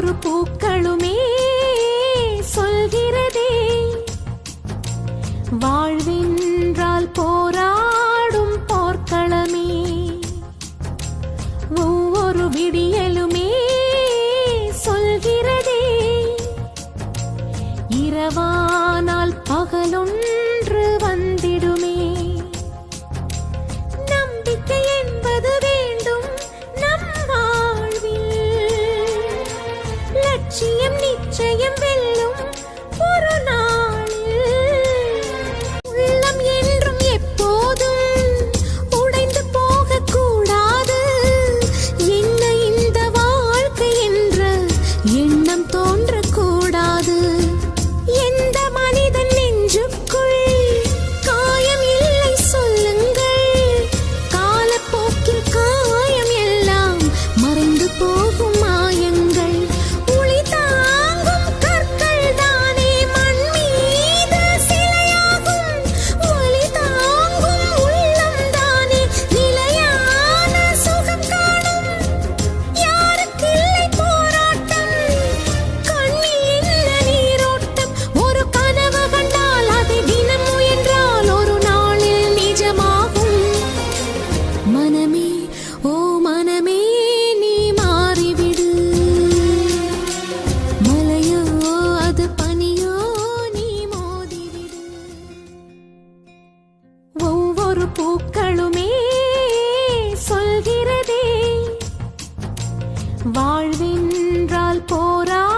ஒவ்வொரு பூக்களுமே சொல்கிறதே. வாழ்வின்றால் போராடும் போர்க்களமே. ஒவ்வொரு விடியலுமே சொல்கிறதே. இரவானால் பகலொன்று வந்தே பூக்களுமே சொல்கிறதே. வாழ்வின்றால் போரா